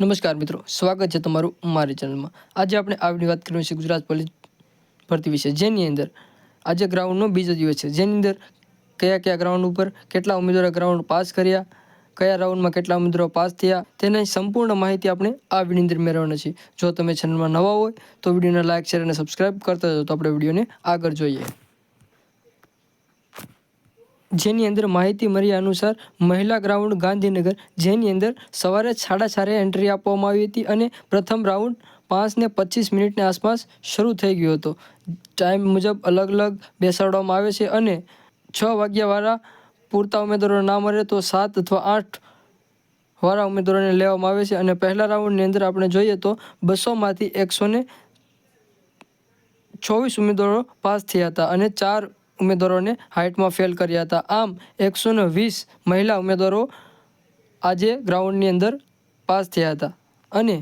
નમસ્કાર મિત્રો, સ્વાગત છે તમારું મારી ચેનલમાં. આજે આપણે આવની વાત કરવી છે ગુજરાત પોલીસ ભરતી વિશે. જેની અંદર આજે ગ્રાઉન્ડનો બીજો દિવસ છે. જેની અંદર કયા કયા ગ્રાઉન્ડ ઉપર કેટલા ઉમેદવારો ગ્રાઉન્ડ પાસ કર્યા, કયા રાઉન્ડમાં કેટલા ઉમેદવારો પાસ થયા, તેની સંપૂર્ણ માહિતી આપણે આ વીડિયો અંદર મેળવવાના છે જો તમે ચેનલમાં નવા હોય તો વિડીયોને લાઇક શેર અને સબસ્ક્રાઇબ કરતા જાઓ તો આપણે વિડીયોને આગળ જોઈએ. જેની અંદર માહિતી મળ્યા અનુસાર મહિલા ગ્રાઉન્ડ ગાંધીનગર, જેની અંદર સવારે સાડા ચારે એન્ટ્રી આપવામાં આવી હતી અને પ્રથમ રાઉન્ડ પાંચ ને પચીસ મિનિટની આસપાસ શરૂ થઈ ગયો હતો. ટાઈમ મુજબ અલગ અલગ બેસાડવામાં આવે છે અને છ વાગ્યાવાળા પૂરતા ઉમેદવારો ના મળે તો સાત અથવા આઠ વાળા ઉમેદવારોને લેવામાં આવે છે અને પહેલા રાઉન્ડની અંદર આપણે જોઈએ તો બસોમાંથી એકસો ને ચોવીસ ઉમેદવારો પાસ થયા હતા અને ચાર ઉમેદવારોને હાઇટમાં ફેલ કર્યા હતા. આમ એકસોને વીસ મહિલા ઉમેદવારો આજે ગ્રાઉન્ડની અંદર પાસ થયા હતા. અને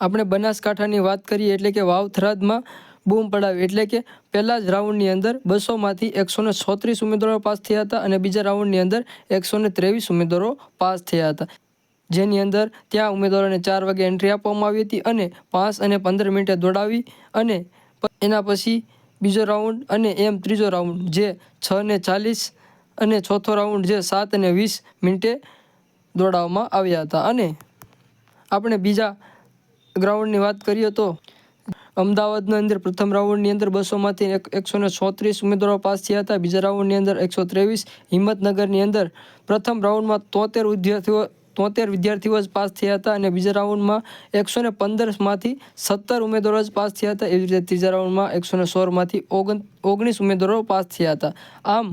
આપણે બનાસકાંઠાની વાત કરીએ એટલે કે વાવ થરાદમાં બૂમ પડાવી, એટલે કે પહેલા જ રાઉન્ડની અંદર બસોમાંથી એકસો ને છોત્રીસ ઉમેદવારો પાસ થયા હતા અને બીજા રાઉન્ડની અંદર એકસો ને ત્રેવીસ ઉમેદવારો પાસ થયા હતા. જેની અંદર ત્યાં ઉમેદવારોને ચાર વાગે એન્ટ્રી આપવામાં આવી હતી અને પાંચ અને પંદર મિનિટે દોડાવી અને એના પછી બીજો રાઉન્ડ અને એમ ત્રીજો રાઉન્ડ, જે છ ને ચાલીસ અને ચોથો રાઉન્ડ, જે સાત અને વીસ મિનિટે દોડાવવામાં આવ્યા હતા. અને આપણે બીજા ગ્રાઉન્ડની વાત કરીએ તો અમદાવાદની અંદર પ્રથમ રાઉન્ડની અંદર બસોમાંથી એક એકસો ને છોત્રીસ ઉમેદવારો પાસ થયા હતા. બીજા રાઉન્ડની અંદર એકસો ત્રેવીસ હિંમતનગરની અંદર પ્રથમ રાઉન્ડમાં તોતેર વિદ્યાર્થીઓ તોતેર વિદ્યાર્થીઓ જ પાસ થયા હતા અને બીજા રાઉન્ડમાં એકસો ને પંદરમાંથી સત્તર ઉમેદવારો જ પાસ થયા હતા. એવી રીતે ત્રીજા રાઉન્ડમાં એકસો ને સોળમાંથી ઓગણ, ઓગણીસ ઉમેદવારો પાસ થયા હતા. આમ,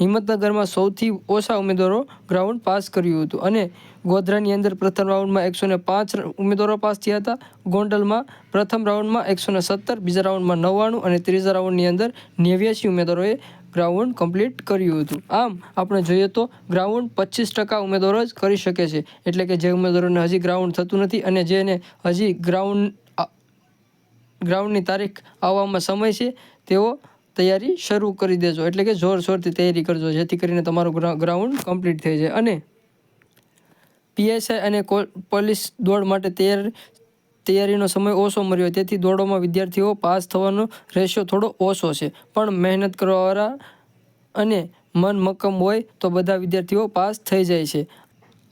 હિંમતનગરમાં સૌથી ઓછા ઉમેદવારો ગ્રાઉન્ડ પાસ કર્યું હતું અને ગોધરાની અંદર પ્રથમ રાઉન્ડમાં એકસો ને પાંચ ઉમેદવારો પાસ થયા હતા. ગોંડલમાં પ્રથમ રાઉન્ડમાં એકસો ને સત્તર, બીજા રાઉન્ડમાં નવ્વાણું અને ત્રીજા રાઉન્ડની અંદર નેવ્યાસી ઉમેદવારોએ ગ્રાઉન્ડ કમ્પ્લીટ કર્યું હતું. આમ, આપણે જોઈએ તો ગ્રાઉન્ડ પચીસ ટકા ઉમેદવારો જ કરી શકે છે. એટલે કે જે ઉમેદવારોને હજી ગ્રાઉન્ડ થતું નથી અને જેને હજી ગ્રાઉન્ડ ગ્રાઉન્ડની તારીખ આવવામાં સમય છે, તેઓ તૈયારી શરૂ કરી દેજો. એટલે કે જોરશોરથી તૈયારી કરજો, જેથી કરીને તમારું ગ્રાઉન્ડ કમ્પ્લીટ થઈ જાય. અને પીએસઆઈ અને પોલીસ દોડ માટે તૈયાર તૈયારીનો સમય ઓછો મળ્યો, તેથી દોડોમાં વિદ્યાર્થીઓ પાસ થવાનો રેશિયો થોડો ઓછો છે. પણ મહેનત કરવાવાળા અને મન મક્કમ હોય તો બધા વિદ્યાર્થીઓ પાસ થઈ જાય છે.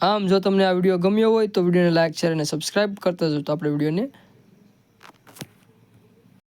આમ જો તમને આ વીડિયો ગમ્યો હોય તો વિડીયોને લાઇક શેર અને સબસ્ક્રાઈબ કરતા જો તો આપણે વિડીયોને